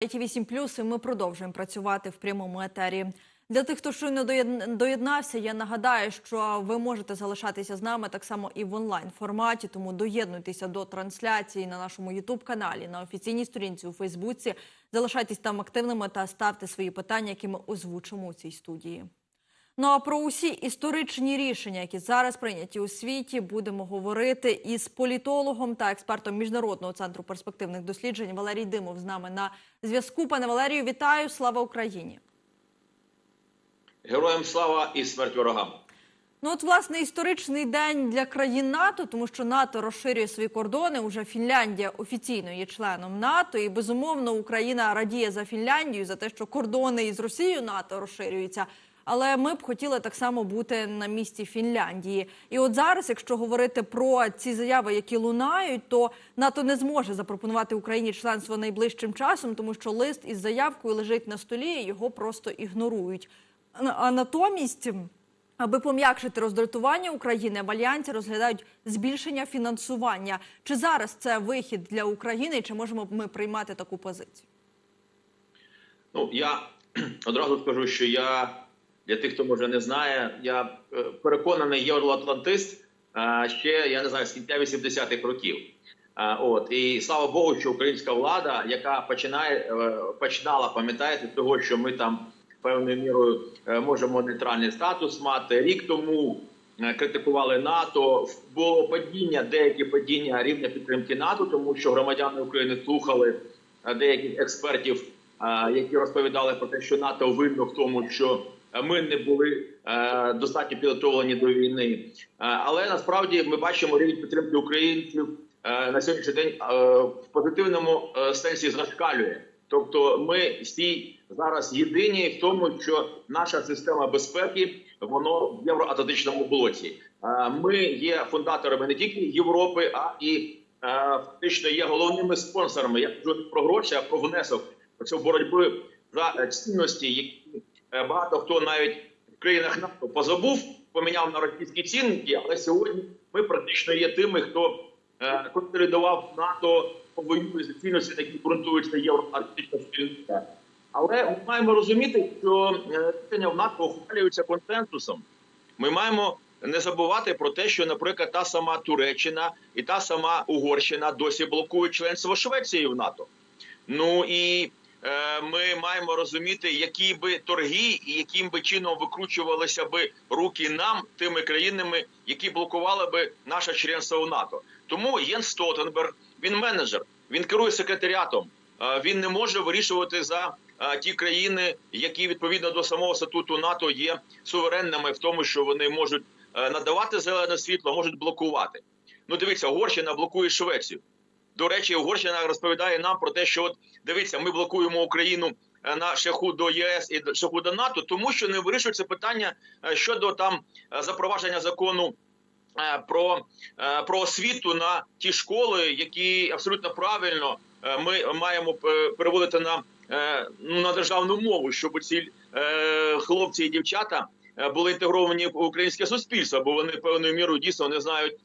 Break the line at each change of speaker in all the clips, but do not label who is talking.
IT8 Плюс, і ми продовжуємо працювати в прямому етері. Для тих, хто щойно доєд- доєднався, я нагадаю, що ви можете залишатися з нами так само і в онлайн форматі. Тому доєднуйтеся до трансляції на нашому Ютуб каналі, на офіційній сторінці у Фейсбуці. Залишайтесь там активними та ставте свої питання, які ми озвучимо у цій студії. Ну а про усі історичні рішення, які зараз прийняті у світі, будемо говорити із політологом та експертом міжнародного центру перспективних досліджень Валерій Димов з нами на зв'язку. Пане Валерію, вітаю! Слава Україні!
Героям слава і смерть ворогам.
Ну, от, власне, історичний день для країн НАТО, тому що НАТО розширює свої кордони. Уже Фінляндія офіційно є членом НАТО, і безумовно Україна радіє за Фінляндію за те, що кордони із Росією НАТО розширюються. Але ми б хотіли так само бути на місці Фінляндії. І от зараз, якщо говорити про ці заяви, які лунають, то НАТО не зможе запропонувати Україні членство найближчим часом, тому що лист із заявкою лежить на столі, і його просто ігнорують. А- натомість. Аби пом'якшити роздратування України, в альянсі розглядають збільшення фінансування. Чи зараз це вихід для України, і чи можемо ми приймати таку позицію?
Ну я одразу скажу, що я для тих, хто може не знає, я е, переконаний євроатлантист е, ще я не знаю з кінця 80-х років. Е, От і слава Богу, що українська влада, яка починає починала, пам'ятаєте, того, що ми там певною мірою можемо нейтральний статус мати. Рік тому критикували НАТО. Було падіння, деякі падіння рівня підтримки НАТО, тому що громадяни України слухали деяких експертів, які розповідали про те, що НАТО винно в тому, що ми не були е, достатньо підготовлені до війни. Е, Але насправді ми бачимо рівень підтримки українців е, на сьогоднішній день е, в позитивному е, сенсі зашкалює. Тобто, ми всі зараз єдині в тому, що наша система безпеки воно в євроатлантичному блоці. Е, Ми є фундаторами не тільки Європи, а і е, фактично є головними спонсорами. Я кажу про гроші, а про внесок цю боротьби за е, цінності, які е, багато хто навіть в країнах НАТО позабув, поміняв на російські цінники. Але сьогодні ми практично є тими, хто е, консолідував НАТО воює за цінності, які ґрунтуються євроатлантична спільнота. Але ми маємо розуміти, що е, рішення в НАТО ухвалюються консенсусом. Ми маємо не забувати про те, що, наприклад, та сама Туреччина і та сама Угорщина досі блокують членство Швеції в НАТО. Ну і е, ми маємо розуміти, які би торги і яким би чином викручувалися би руки нам тими країнами, які блокували би наше членство в НАТО. Тому Єн Столтенберг, він менеджер, він керує секретаріатом. Е, Він не може вирішувати за е, ті країни, які відповідно до самого статуту НАТО є суверенними в тому, що вони можуть е, надавати зелене світло, можуть блокувати. Ну, дивіться, Угорщина блокує Швецію. До речі, Угорщина розповідає нам про те, що от дивіться, ми блокуємо Україну е, на шляху до ЄС і шляху до НАТО, тому що не вирішується питання е, щодо там е, запровадження закону. Про, про освіту на ті школи, які абсолютно правильно ми маємо переводити на, ну, на державну мову, щоб ці хлопці і дівчата були інтегровані в українське суспільство, бо вони певною мірою дійсно не знають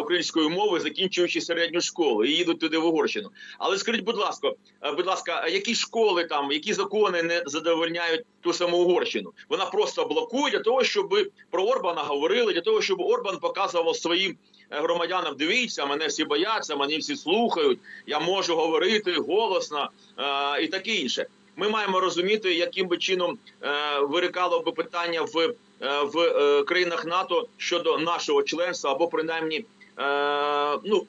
української мови, закінчуючи середню школу, і їдуть туди в Угорщину. Але скажіть, будь ласка, е, будь ласка, які школи там, які закони не задовольняють ту саму Угорщину? Вона просто блокує для того, щоб про Орбана говорили, для того, щоб Орбан показував своїм е, громадянам: дивіться, мене всі бояться, мене всі слухають. Я можу говорити голосно е, і таке інше. Ми маємо розуміти, яким би чином е, виникало би питання в, е, в е, країнах НАТО щодо нашого членства або принаймні е, ну.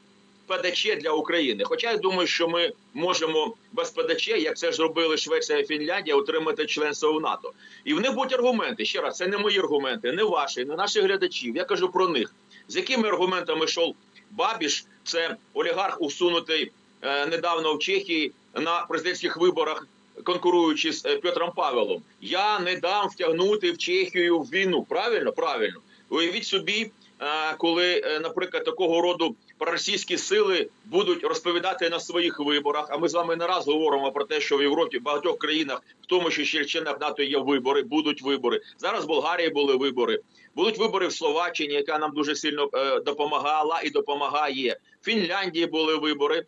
ПДЧ для України. Хоча я думаю, що ми можемо без ПДЧ, як це зробили Швеція і Фінляндія, отримати членство в НАТО. І в них будуть аргументи. Ще раз, це не мої аргументи, не ваші, не наших глядачів. Я кажу про них. З якими аргументами йшов Бабіш, це олігарх, усунутий е, недавно в Чехії на президентських виборах, конкуруючи з е, Петром Павелом. Я не дам втягнути в Чехію війну. Правильно, правильно. Уявіть собі, е, коли, е, наприклад, такого роду проросійські сили будуть розповідати на своїх виборах. А ми з вами не раз говоримо про те, що в Європі в багатьох країнах, в тому числі членах НАТО, є вибори, будуть вибори. Зараз в Болгарії були вибори. Будуть вибори в Словаччині, яка нам дуже сильно допомагала і допомагає. В Фінляндії були вибори.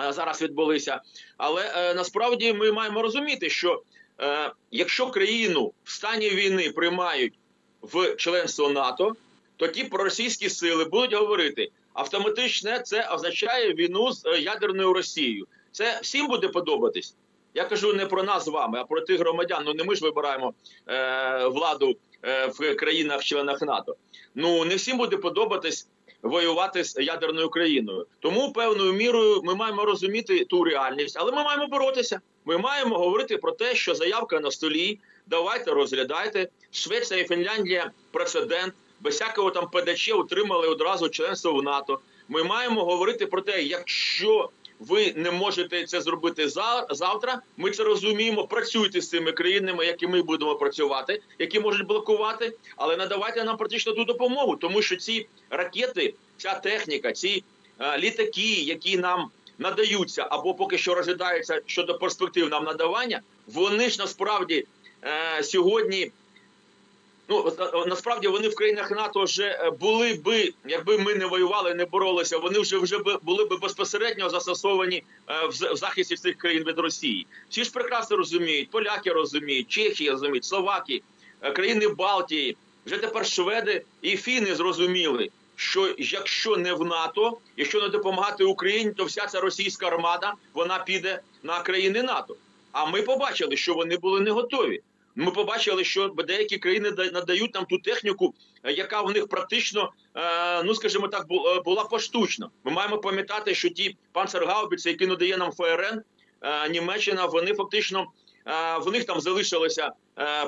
Е, зараз відбулися. Але е, насправді ми маємо розуміти, що е, якщо країну в стані війни приймають в членство НАТО, то ті проросійські сили будуть говорити автоматично це означає війну з ядерною Росією. Це всім буде подобатись. Я кажу не про нас з вами, а про тих громадян. Ну не ми ж вибираємо е, владу е, в країнах-членах НАТО. Ну не всім буде подобатись воювати з ядерною країною. Тому певною мірою ми маємо розуміти ту реальність, але ми маємо боротися. Ми маємо говорити про те, що заявка на столі. Давайте розглядайте. Швеція і Фінляндія прецедент. Без всякого там ПДЧ отримали одразу членство в НАТО. Ми маємо говорити про те, якщо ви не можете це зробити за- завтра. Ми це розуміємо. Працюйте з цими країнами, які ми будемо працювати, які можуть блокувати, але надавайте нам практично ту допомогу, тому що ці ракети, ця техніка, ці е, літаки, які нам надаються або поки що розглядаються щодо перспектив нам надавання, вони ж насправді е, сьогодні. Ну насправді вони в країнах НАТО вже е, були би, якби ми не воювали, не боролися. Вони вже вже були би безпосередньо застосовані е, в захисті цих країн від Росії. Всі ж прекрасно розуміють, поляки розуміють, чехи розуміють, словаки, е, країни Балтії. Вже тепер шведи і фіни зрозуміли, що якщо не в НАТО, якщо не допомагати Україні, то вся ця російська армада вона піде на країни НАТО. А ми побачили, що вони були не готові. Ми побачили, що деякі країни да- надають нам ту техніку, е, яка в них практично, е, ну скажімо так, е, була поштучно. Ми маємо пам'ятати, що ті панцергаубіці, які надає нам ФРН, Німеччина, вони фактично в них там залишилася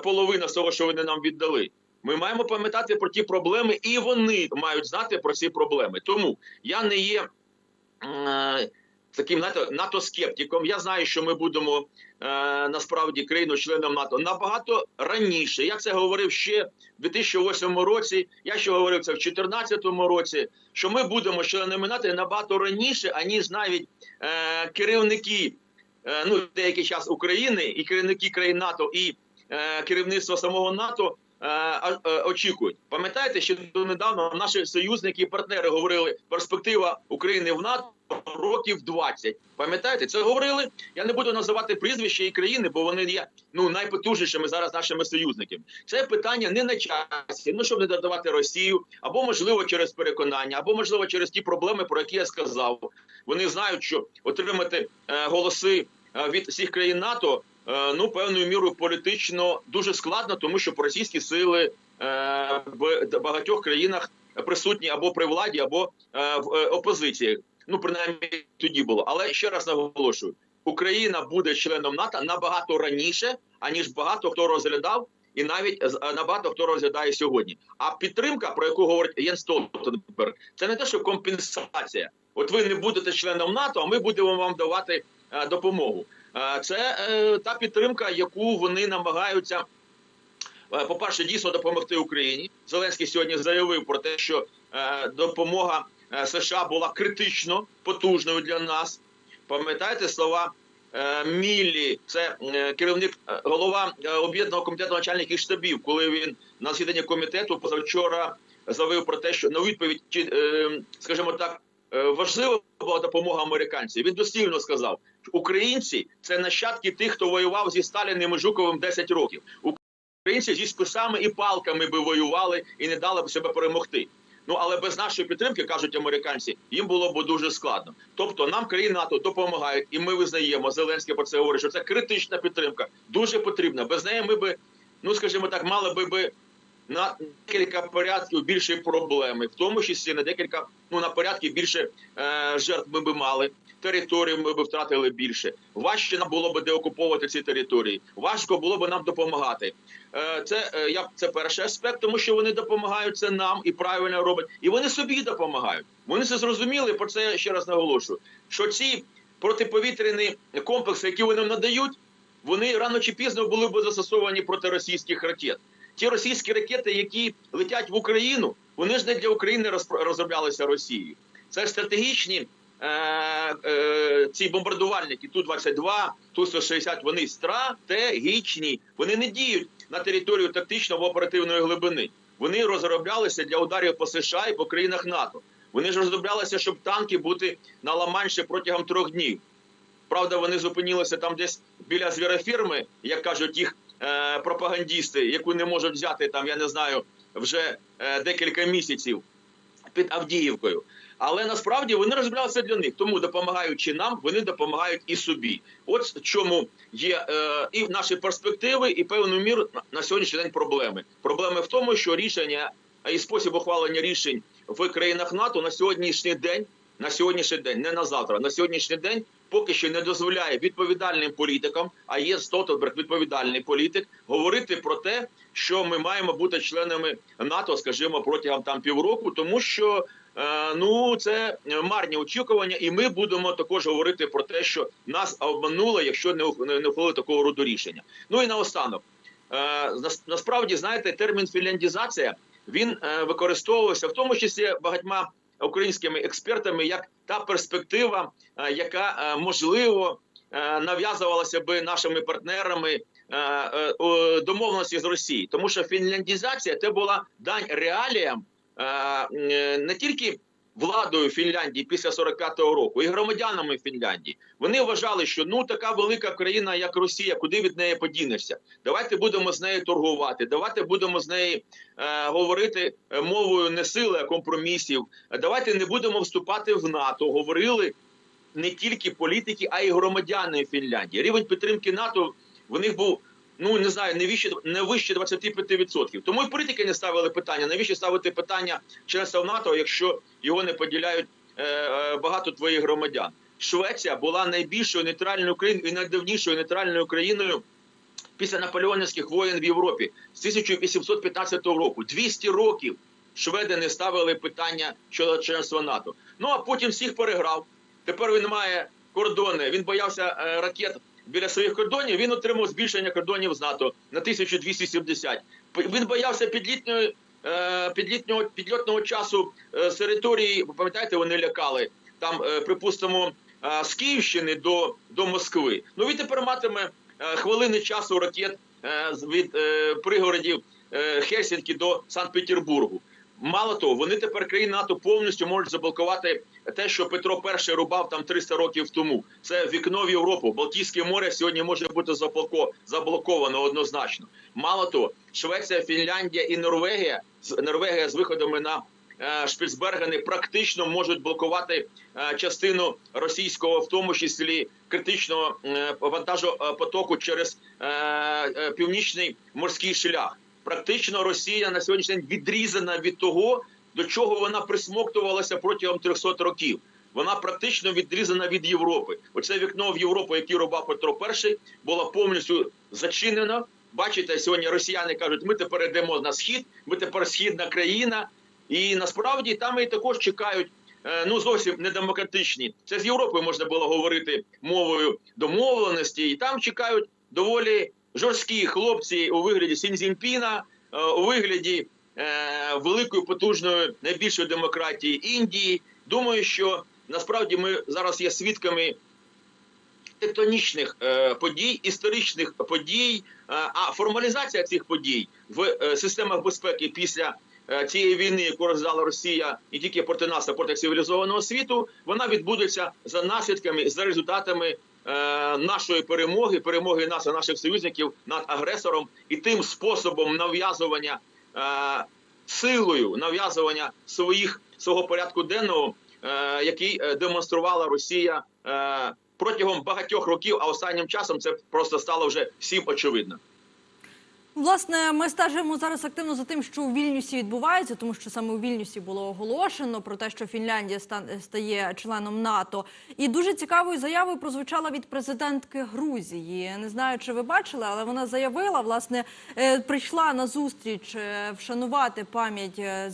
половина з того, що вони нам віддали. Ми маємо пам'ятати про ті проблеми, і вони мають знати про ці проблеми. Тому я не є таким НАТО, НАТО-скептиком. Я знаю, що ми будемо насправді країною членом НАТО набагато раніше. Я це говорив ще в 2008 році. Я ще говорив це в 2014 році. Що ми будемо членами НАТО набагато раніше, аніж навіть е, керівники. е, Ну, деякий час України і керівники країн НАТО і е, керівництво самого НАТО е, е, очікують. Пам'ятаєте, що донедавна наші союзники і партнери говорили перспектива України в НАТО років 20. Пам'ятаєте, це говорили. Я не буду називати прізвища і країни, бо вони є ну найпотужнішими зараз нашими союзниками. Це питання не на часі. Ну щоб не додавати Росію, або можливо через переконання, або можливо через ті проблеми, про які я сказав. Вони знають, що отримати е, голоси е, від всіх країн НАТО. е, Ну, певною мірою політично дуже складно, тому що російські сили е, в багатьох країнах присутні або при владі, або е, в опозиції. Ну, принаймні тоді було. Але ще раз наголошую: Україна буде членом НАТО набагато раніше, аніж багато хто розглядав, і навіть е, набагато хто розглядає сьогодні. А підтримка, про яку говорить Єн Столтенберг, це не те, що компенсація. От ви не будете членом НАТО, а ми будемо вам давати е, допомогу. Е, це е, та підтримка, яку вони намагаються. е, По-перше, дійсно допомогти Україні. Зеленський сьогодні заявив про те, що е, допомога е, США була критично потужною для нас. Пам'ятаєте слова е, Міллі, це е, керівник, е, голова е, об'єднаного комітету начальників штабів, коли він на засіданні комітету позавчора заявив про те, що на відповідь, чи, е, скажімо так, е, важлива була допомога американців. Він дослівно сказав, що українці це нащадки тих, хто воював зі Сталіним і Жуковим 10 років. Українці зі списами і палками би воювали і не дали б себе перемогти. Ну але без нашої підтримки кажуть американці, їм було б дуже складно. Тобто нам країни НАТО допомагають, і ми визнаємо. Зеленський про це говорить, що це критична підтримка, дуже потрібна. Без неї ми би, ну скажімо так, мали би би на декілька порядків більше проблеми, в тому числі на декілька, ну на порядки більше е, жертв ми би мали. Територію ми би втратили більше. Важче нам було б деокуповувати ці території. Важко було б нам допомагати. Е, Це е, я це перший аспект, тому що вони допомагають це нам і правильно роблять, і вони собі допомагають. Вони це зрозуміли. Про це я ще раз наголошую. Що ці протиповітряні комплекси, які вони нам надають, вони рано чи пізно були б застосовані проти російських ракет. Ті російські ракети, які летять в Україну, вони ж не для України розроблялися Росією. Це стратегічні е, е, ці бомбардувальники Ту-22, Ту-160, вони стратегічні. Вони не діють на територію тактично-оперативної глибини. Вони розроблялися для ударів по США і по країнах НАТО. Вони ж розроблялися, щоб танки бути на Ла-Манші протягом трьох днів. Правда, вони зупинилися там десь біля звірофірми, як кажуть їх е, пропагандісти, яку не можуть взяти там, я не знаю, вже е, декілька місяців під Авдіївкою. Але насправді вони розроблялися для них. Тому допомагаючи нам, вони допомагають і собі. От чому є е, і наші перспективи, і певну міру на, сьогоднішній день проблеми. Проблеми в тому, що рішення і спосіб ухвалення рішень в країнах НАТО на сьогоднішній день, на сьогоднішній день, не на завтра, на сьогоднішній день поки що не дозволяє відповідальним політикам, а є Столтенберг відповідальний політик, говорити про те, що ми маємо бути членами НАТО, скажімо, протягом там півроку, тому що е, ну це марні очікування, і ми будемо також говорити про те, що нас обманули, якщо не ух- не не ухвалили такого роду рішення. Ну і наостанок. Е, нас- насправді, знаєте, термін фінляндізація він е, використовувався в тому числі багатьма українськими експертами як та перспектива, е, яка е, можливо е, нав'язувалася би нашими партнерами е, е, домовленості з Росією, тому що фінляндізація це була дань реаліям е, е, не тільки владою Фінляндії після 45-го року і громадянами Фінляндії. Вони вважали, що ну така велика країна, як Росія, куди від неї подінешся? Давайте будемо з нею торгувати. Давайте будемо з нею е, говорити е, мовою не сили, а компромісів. Давайте не будемо вступати в НАТО. Говорили не тільки політики, а й громадяни Фінляндії. Рівень підтримки НАТО в них був. Ну не знаю, не вище не вище 25%. Тому і політики не ставили питання. Навіщо ставити питання в НАТО, якщо його не поділяють е, е, багато твоїх громадян? Швеція була найбільшою нейтральною країною і найдавнішою нейтральною країною після наполеонівських воєн в Європі з 1815 року. 200 років шведи не ставили питання щодо членства НАТО. Ну а потім всіх переграв. Тепер він має кордони. Він боявся е, ракет біля своїх кордонів. Він отримав збільшення кордонів з НАТО на 1270. П- Він боявся підлітньої. е, Підлітнього підльотного часу е, з території, пам'ятаєте, вони лякали там, е, припустимо, з Київщини до, до Москви. Ну він тепер матиме хвилини часу ракет від пригородів Хельсінкі до Санкт-Петербургу. Мало того, вони тепер країни НАТО повністю можуть заблокувати те, що Петро І рубав там 300 років тому. Це вікно в Європу. Балтійське море сьогодні може бути заблоковано однозначно. Мало того, Швеція, Фінляндія і Норвегія з Норвегія з виходами на е, Шпіцбергени практично можуть блокувати е, частину російського, в тому числі критичного е, вантажопотоку через північний морський шлях. Практично Росія на сьогоднішній день відрізана від того, до чого вона присмоктувалася протягом 300 років. Вона практично відрізана від Європи. Оце вікно в Європу, яке рубав Петро І, було повністю зачинено. Бачите, сьогодні росіяни кажуть, ми тепер йдемо на схід, ми тепер східна країна. І насправді там і також чекають е, ну зовсім недемократичні. Це з Європою можна було говорити мовою домовленості, і там чекають доволі жорсткі хлопці у вигляді Сінзінпіна, е, у вигляді е, великої потужної найбільшої демократії Індії. Думаю, що насправді ми зараз є свідками тектонічних е, подій, історичних подій, е, а формалізація цих подій в системах безпеки після цієї війни, яку роздала Росія не тільки проти нас, а проти цивілізованого світу, вона відбудеться за наслідками, за результатами е, нашої перемоги, перемоги нас і наших союзників над агресором і тим способом нав'язування е, силою нав'язування своїх свого порядку денного, е, який е, демонструвала Росія е, протягом багатьох років, а останнім часом це просто стало вже всім очевидно.
Власне, ми стежимо зараз активно за тим, що у Вільнюсі відбувається, тому що саме у Вільнюсі було оголошено про те, що Фінляндія стає членом НАТО. І дуже цікавою заявою прозвучала від президентки Грузії. Не знаю, чи ви бачили, але вона заявила, власне, е, прийшла на зустріч е, вшанувати пам'ять е,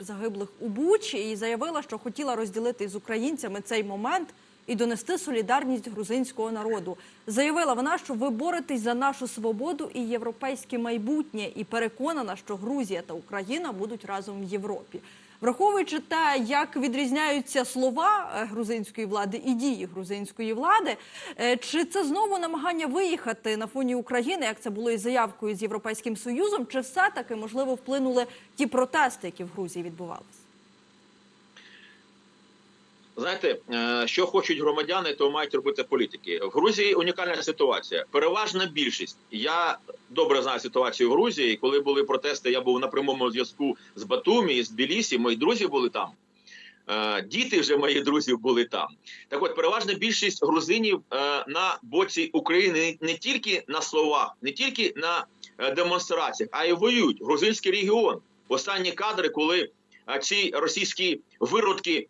загиблих у Бучі і заявила, що хотіла розділити з українцями цей момент і донести солідарність грузинського народу. Заявила вона, що ви боретесь за нашу свободу і європейське майбутнє, і переконана, що Грузія та Україна будуть разом в Європі. Враховуючи те, як відрізняються слова е, грузинської влади і дії грузинської влади, е, чи це знову намагання виїхати на фоні України, як це було із заявкою з Європейським Союзом, чи все таки можливо вплинули ті протести, які в Грузії відбувалися?
Знаєте, е, що хочуть громадяни, то мають робити політики. В Грузії унікальна ситуація. Переважна більшість. Я добре знаю ситуацію в Грузії. Коли були протести, я був на прямому зв'язку з Батумі з Тбілісі. Мої друзі були там. Е, Діти вже моїх друзів були там. Так от, переважна більшість грузинів е, на боці України не тільки на словах, не тільки на демонстраціях, а й воюють. Грузинський регіон. Останні кадри, коли ці російські виродки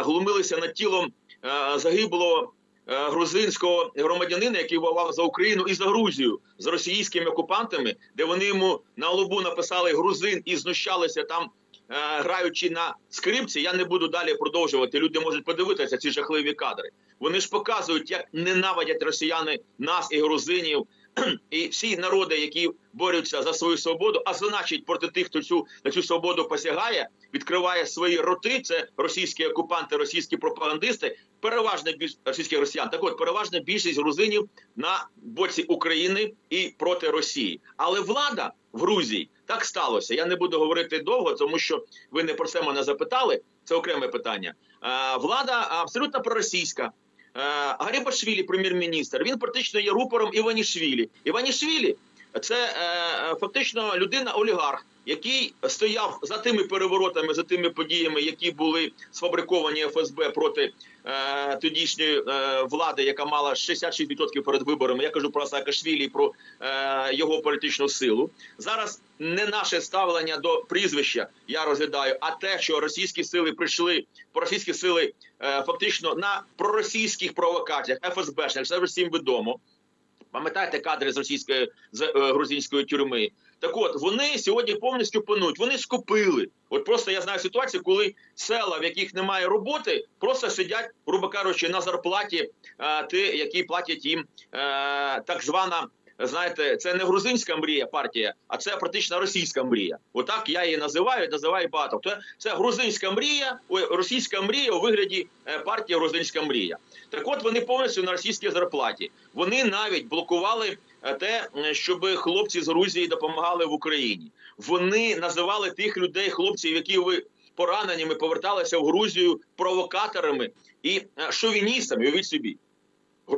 глумилися над тілом е, загиблого е, грузинського громадянина, який воював за Україну і за Грузію з російськими окупантами, де вони йому на лобу написали грузин і знущалися там. е, Граючи на скрипці, я не буду далі продовжувати. Люди можуть подивитися ці жахливі кадри. Вони ж показують, як ненавидять росіяни нас і грузинів, і всі народи, які борються за свою свободу, а значить проти тих, хто цю на цю свободу посягає, відкриває свої роти. Це російські окупанти, російські пропагандисти, переважна більшість російських росіян. Так от переважна більшість грузинів на боці України і проти Росії. Але влада в Грузії так сталося. Я не буду говорити довго, тому що ви не про це мене запитали. Це окреме питання. Влада абсолютно проросійська. Гарібашвілі, прем'єр-міністр, він практично є рупором Іванішвілі. Іванішвілі це е, фактично людина-олігарх, який стояв за тими переворотами, за тими подіями, які були сфабриковані ФСБ проти е, тодішньої е, влади, яка мала 66% перед виборами. Я кажу про Саакашвілі, про е, його політичну силу. Зараз не наше ставлення до прізвища я розглядаю, а те, що російські сили прийшли, російські сили е, фактично на проросійських провокаціях ФСБшних, це всім відомо. Пам'ятаєте кадри з російської з е, грузинської тюрми? Так от вони сьогодні повністю панують. Вони скупили. От просто я знаю ситуацію, коли села, в яких немає роботи, просто сидять, грубо кажучи, на зарплаті, е, ті, які платять їм е, так звана. Знаєте, це не грузинська мрія партія, а це практично російська мрія. Отак я її називаю, називаю багато. Це, це грузинська мрія, російська мрія у вигляді е, партії Грузинська мрія. Так от вони повністю на російській зарплаті. Вони навіть блокували те, е, щоб хлопці з Грузії допомагали в Україні. Вони називали тих людей, хлопців, які ви пораненнями поверталися в Грузію провокаторами і е, шовіністами. Уявіть собі,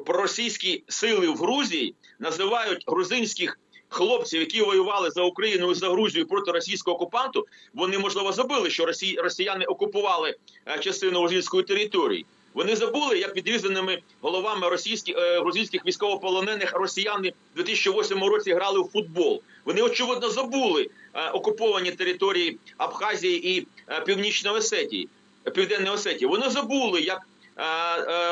проросійські сили в Грузії називають грузинських. Хлопців, які воювали за Україну і за Грузію проти російського окупанту, вони можливо забули, що росіяни окупували е, частину грузинської території. Вони забули, як відрізаними головами російських е, грузинських військовополонених росіяни в 2008 році грали в футбол. Вони очевидно забули е, окуповані території Абхазії і е, Північної Осетії, Південної Осетії. Вони забули, як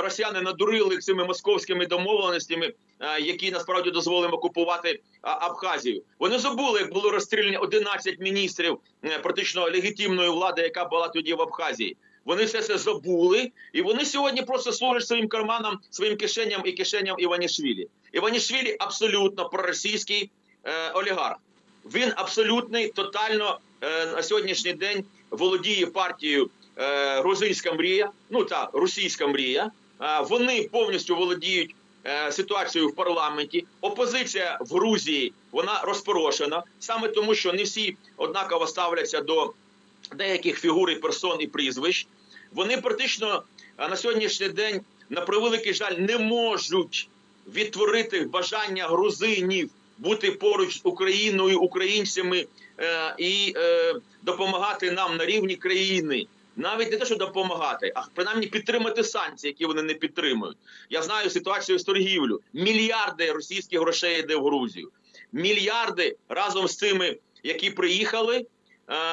росіяни надурили цими московськими домовленостями, які насправді дозволили окупувати Абхазію. Вони забули, як було розстріляні 11 міністрів практично легітимної влади, яка була тоді в Абхазії. Вони все це забули, і вони сьогодні просто служать своїм карманам, своїм кишеням і кишеням Іванішвілі. Іванішвілі абсолютно проросійський е, олігарх. Він абсолютний, тотально е, на сьогоднішній день володіє партією е, Грузинська мрія, ну та російська мрія. Е, вони повністю володіють е, ситуацією в парламенті. Опозиція в Грузії вона розпорошена саме тому, що не всі однаково ставляться до деяких фігур і персон і прізвищ. Вони практично на сьогоднішній день, на превеликий жаль, не можуть відтворити бажання грузинів бути поруч з Україною, українцями е, і е, допомагати нам на рівні країни. Навіть не те, що допомагати, а принаймні підтримати санкції, які вони не підтримують. Я знаю ситуацію з торгівлю. Мільярди російських грошей йде в Грузію. Мільярди разом з тими, які приїхали,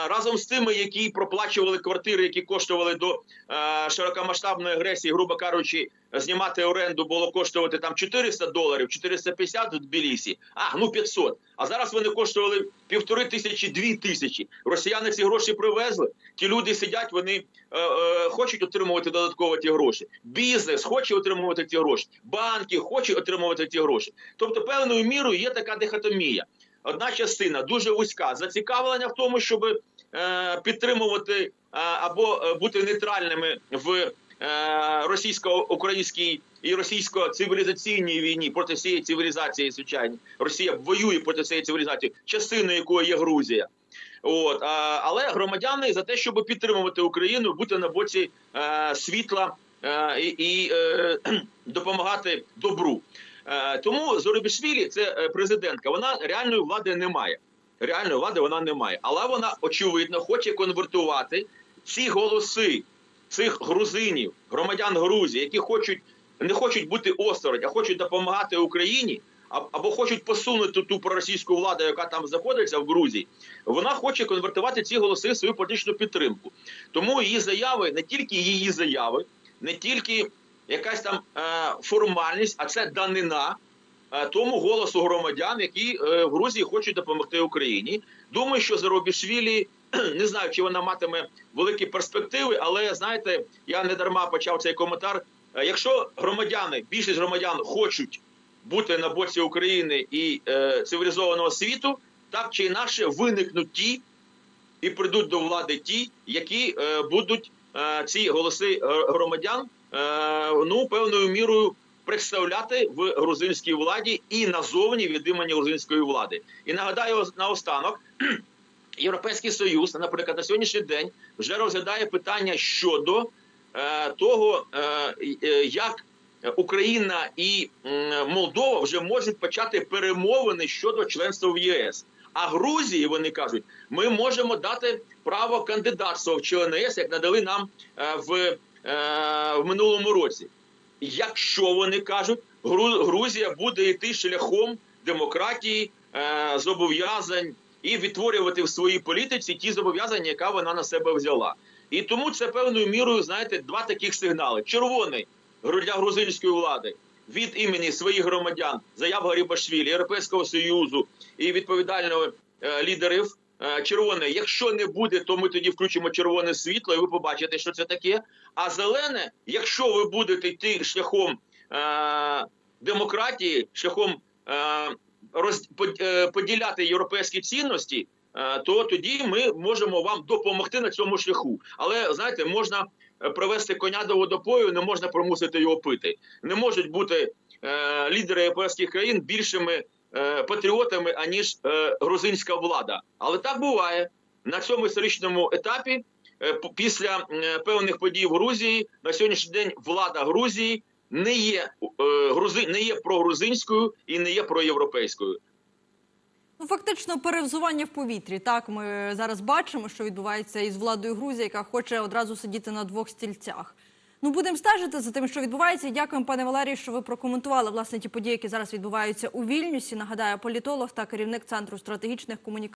разом з тими, які проплачували квартири, які коштували до е, широкомасштабної агресії, грубо кажучи, знімати оренду було коштувати там 400 доларів, 450 в Тбілісі, а ну 500. А зараз вони коштували півтори тисячі, дві тисячі. Росіяни ці гроші привезли. Ті люди сидять, вони е, е, хочуть отримувати додатково ті гроші. Бізнес хоче отримувати ті гроші, банки хочуть отримувати ті гроші. Тобто, певною мірою є така дихотомія. Одна частина дуже вузька, зацікавлення в тому, щоб е, підтримувати е, або е, бути нейтральними в е, російсько-українській і російсько-цивілізаційній війні проти всієї цивілізації, звичайно. Росія воює проти цієї цивілізації, частиною якої є Грузія. От а, але громадяни за те, щоб підтримувати Україну, бути на боці е, світла е, і, е, допомагати добру. Е, тому Зоробішвілі, це е, президентка, вона реальної влади не має. Реальної влади вона не має, але вона очевидно хоче конвертувати ці голоси цих грузинів, громадян Грузії, які хочуть не хочуть бути осторонь, а хочуть допомагати Україні, або хочуть посунути ту проросійську владу, яка там знаходиться в Грузії. Вона хоче конвертувати ці голоси в свою політичну підтримку. Тому її заяви, не тільки її заяви, не тільки якась там е, формальність, а це данина е, тому голосу громадян, які е, в Грузії хочуть допомогти Україні. Думаю, що Заробішвілі не знаю, чи вона матиме великі перспективи, але знаєте, я не дарма почав цей коментар. Якщо громадяни, більшість громадян хочуть бути на боці України і е, цивілізованого світу, так чи інакше виникнуть ті і прийдуть до влади ті, які е, будуть е, ці голоси громадян ну певною мірою представляти в грузинській владі і назовні від імені грузинської влади. І нагадаю наостанок. Європейський союз, наприклад, на сьогоднішній день вже розглядає питання щодо е, того, е, е, як Україна і м, Молдова вже можуть почати перемовини щодо членства в ЄС. А Грузії вони кажуть, ми можемо дати право кандидатства в члени ЄС, як надали нам е, в, е, в минулому році. Якщо вони кажуть, Грузія буде йти шляхом демократії, е, зобов'язань і відтворювати в своїй політиці ті зобов'язання, яка вона на себе взяла. І тому це певною мірою, знаєте, два таких сигнали: червоний для грузинської влади від імені своїх громадян, заяв Гарібашвілі, Європейського союзу і відповідального е, лідерів. Е, Червоне, якщо не буде, то ми тоді включимо червоне світло, і ви побачите, що це таке. А зелене, якщо ви будете йти шляхом е, демократії, шляхом е, е, поділяти європейські цінності, е, то тоді ми можемо вам допомогти на цьому шляху. Але знаєте, можна е, привести коня до водопою, не можна примусити його пити. Не можуть бути е, лідери європейських країн більшими патріотами аніж е, грузинська влада. Але так буває на цьому історичному етапі. е, Після е, певних подій в Грузії на сьогоднішній день влада Грузії не є е, грузи, не є прогрузинською і не є проєвропейською.
Ну, фактично, перевзування в повітрі. Так, ми зараз бачимо, що відбувається із владою Грузії, яка хоче одразу сидіти на двох стільцях. Ну, будемо стежити за тим, що відбувається. Дякуємо, пане Валерію, що ви прокоментували власне ті події, які зараз відбуваються у Вільнюсі. Нагадаю, політолог та керівник центру стратегічних комунікацій.